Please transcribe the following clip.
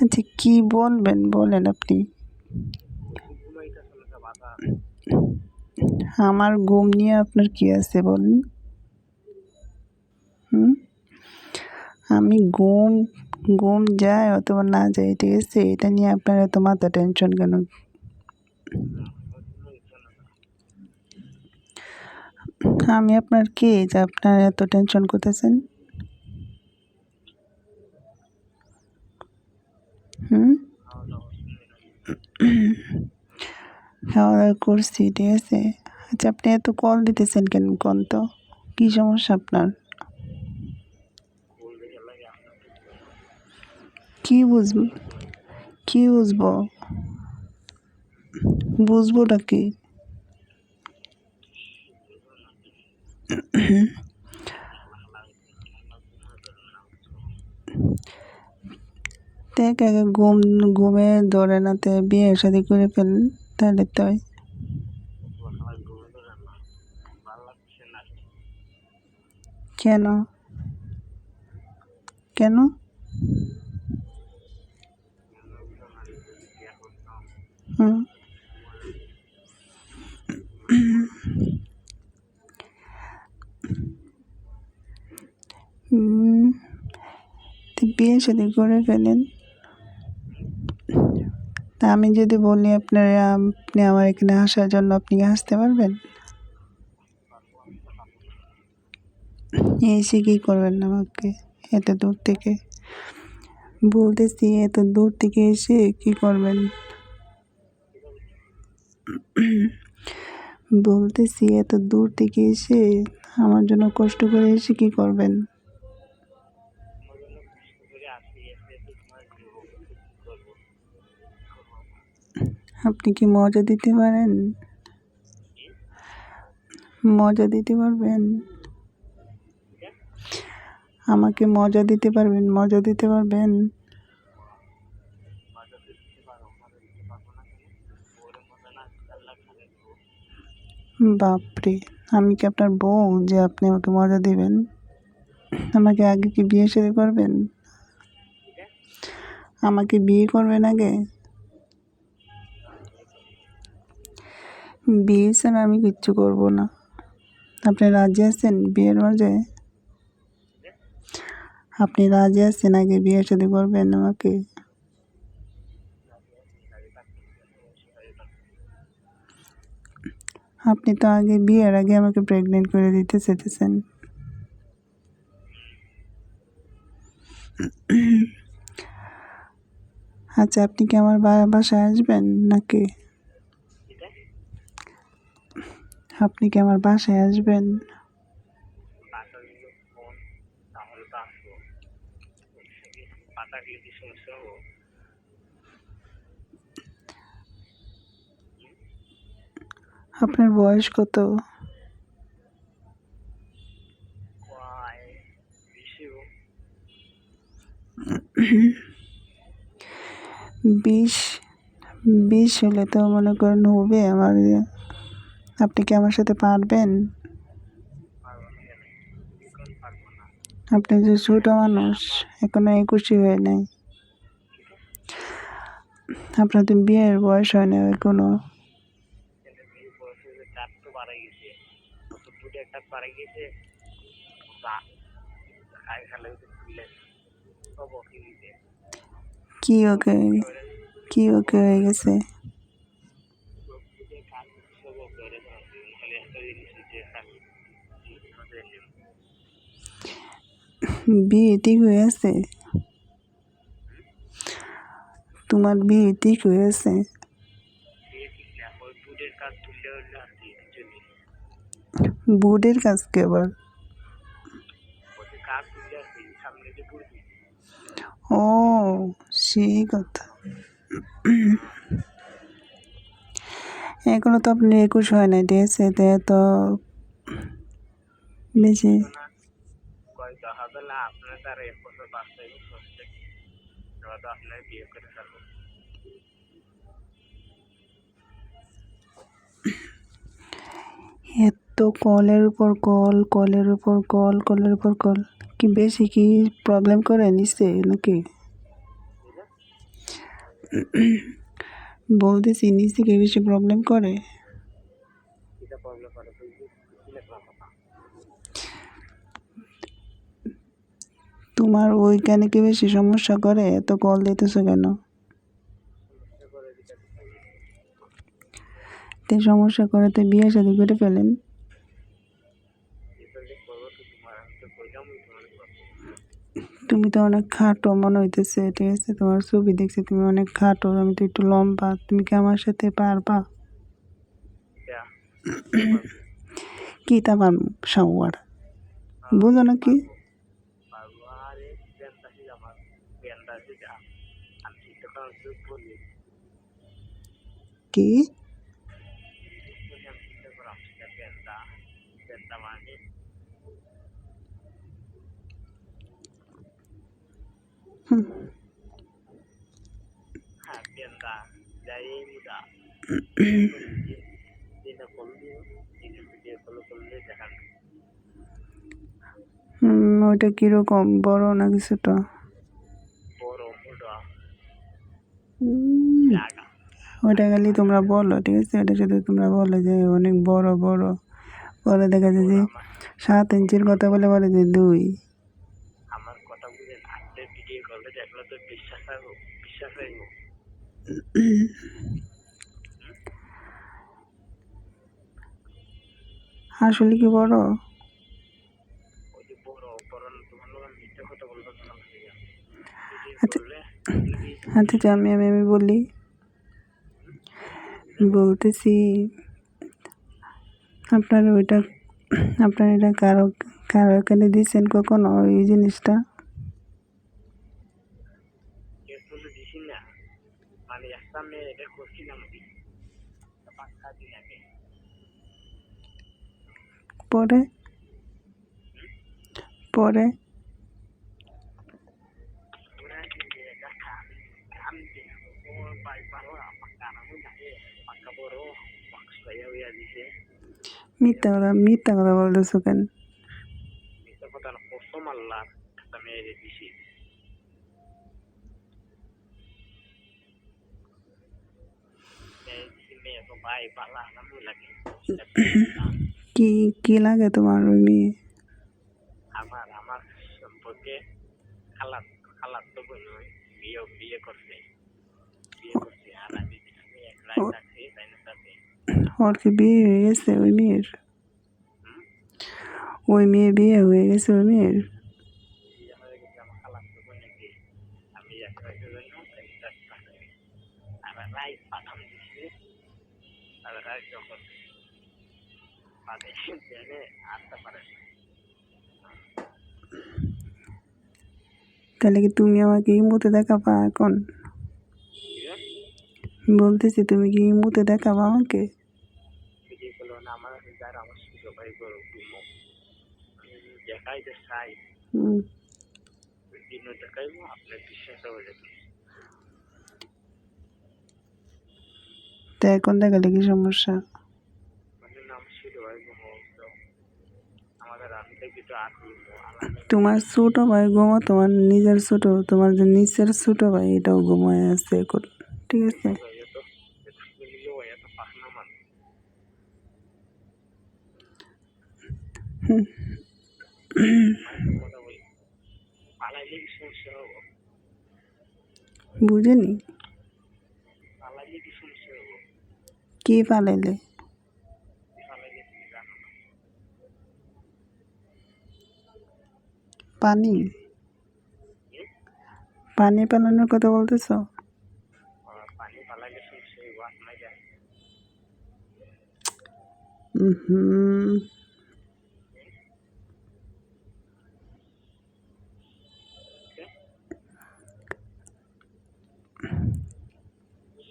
আচ্ছা কি বলবেন? বলেন আপনি। আমার ঘুম নিয়ে আপনার কি আছে বলেন? হুম? আমি ঘুম ঘুম যায় অথবা না যায়, ঠিক আছে? এটা নিয়ে আপনার এত মাথা টেনশন কেন? আমি আপনার কে? যে আপনার এত টেনশন করতেছেন? খাওয়া করছি, ঠিক আছে? আচ্ছা আপনি এত কল দিতেছেন কেন? কোন তো? কী সমস্যা আপনার? কি বুঝব? কি বুঝব? বুঝবোটা কি? দেখ আগে ঘুম, ঘুমে ধরে না, তে বিয়ে শাদি করে ফেলেন তাহলে তো কেন? কেন? হুম। বিয়ে শাদি করে ফেলেন। আমি যদি বলি আপনার, আপনি আমার এখানে আসার জন্য আপনি আসতে পারবেন? এসে কী করবেন আমাকে এত দূর থেকে? বলতেছি এত দূর থেকে এসে কী করবেন? বলতেছি এত দূর থেকে এসে আমার জন্য কষ্ট করে এসে কী করবেন? আপনি কি মজা দিতে পারেন? মজা দিতে পারবেন? আমাকে মজা দিতে পারবেন, মজা দিতে পারবেন। বাপরে, আমি কি আপনার বউ যে আপনি আমাকে মজা দিবেন? আমাকে আগে কি বিয়ে শাদী করবেন? আমাকে বিয়ে করবেন আগে? বিয়ে ছাড়া আমি কিচ্ছু করব না। আপনি রাজি আছেন বিয়ের মাঝে? আপনি রাজি আছেন আগে বিয়ে শাদী করবেন আমাকে? আপনি তো আগে বিয়ের আগে আমাকে প্রেগনেন্ট করে দিতে চেতেছেন আচ্ছা আপনি কি আমার বাসায় আসবেন নাকি? আপনি কি আমার বাসায় আসবেন? আপনার বয়স কত? বিশ বিশ হলে তো মনে করেন হবে আমার আপনি কি আমার সাথে পারবেন? আপনি যে ছোট মানুষ, এখনও একুশই হয়ে নাই। আপনার তো বিয়ের বয়স হয় না এখনও। কি ওকে কি ওকে হয়ে গেছে? বিয়ে ঠিক হয়ে আছে? তোমার বিয়ে ঠিক হয়ে আছে? বুডের কাজ কে আবার? ও, সেই কথা। এখনও তো আপনি একুশ হয় নাই ঠিক আছে? তো এত বেশি। এত কলের উপর কল কলের উপর কল কলের উপর কল। কি বেশি কি প্রবলেম করে নিচ্ছে নাকি? বলতেছি নিচে থেকে বেশি প্রবলেম করে। তোমার ওইখানে কি বেশি সমস্যা করে? এত কল দিতেছো কেন? তে সমস্যা করে তো বিয়ে শাদি করে ফেলেন এটা যে করব তো তোমার আমি তো কইলাম তোমার কথা তুমি তো অনেক খাটো মনে হইতেছে ঠিক আছে তোমার ছবি দেখছি তুমি অনেক খাটো আমি তো একটু লম্বা তুমি কি আমার সাথে পারবা কি তা পারব সাওয়ার বুঝো না কি কি আমার প্যান্টটা আছে যা আমি চিন্তা করার তো বলি কি বলি আমি চিন্তা করাম সেটা প্যান্টটা প্যান্টটা মানে হুম, হ্যাঁ প্যান্টটা যাই এই মুদা যেটা করলি যেটা ভিডিও কল করলে দেখান হুম, ওইটা কীরকম? বড় না কিছুটা? মোটা ওইটা খালি তোমরা বলো ঠিক আছে? ওটা শুধু তোমরা বলো যে অনেক বড় বড়। পরে দেখা যায় যে সাত ইঞ্চির কথা বলে বলে যে দুই আমার কথা বুঝেন আজকে ভিডিও কলে দেখলে বিশ্বাস আসলে কি বড় আচ্ছা। আমি আমি আমি বলি বলতেছি আপনার ওইটা আপনার এটা কারও কারও এখানে দিচ্ছেন কখনো ওই জিনিসটা কেউ বলে দিছি না মানে একটা মেয়ে এটা করছিলাম কি পাঁচ সাত দিন আগে পরে পরে ওরা যে দেখা আমি ওর বাই পারো আমার কারণে কি কি লাগে তোমার ওই মেয়ে আমার আমার সম্পর্কে খালাত খালাত তো বোন বিয়ে বিয়ে করছে বিয়ে করছে আর আমি আমি একলাই থাকছি তাই সাথে ওর কি বিয়ে হয়ে গেছে ওই মেয়ের? ওই মেয়ে বিয়ে হয়ে গেছে ওই মেয়ের বিয়ে হয়ে গেছে আমার খালাত তো বোন নাকি আমি একলাই জন্য এই চারটা আর রাই পাঠান রাই যখন আসতে পারে। তাহলে কি তুমি আমাকে ইমুতে দেখাবা এখন বলতেছি, তুমি কি ইমুতে দেখাবা আমাকে আমার যার আমার সুযোগ ঘুমো দেখাই যে চাই দিন দেখাইবো আপনার বিশ্বাস হয়ে তা এখন দেখালে কি সমস্যা? তোমার ছোট ভাই ঘুমো তোমার নিজের ছোট তোমার যে নিচের ছোট ভাই এটাও ঘুমায় আছে এখন ঠিক আছে? হয়ে তো মিলিয়ে হয়ে তো পাখনা মান হুম, কথা বলি পালাইলে কি সমস্যা হব বুঝিনি পালাইলে কি সমস্যা হব কি জানো পানি? পানি পালানোর কথা বলতেছ? হুম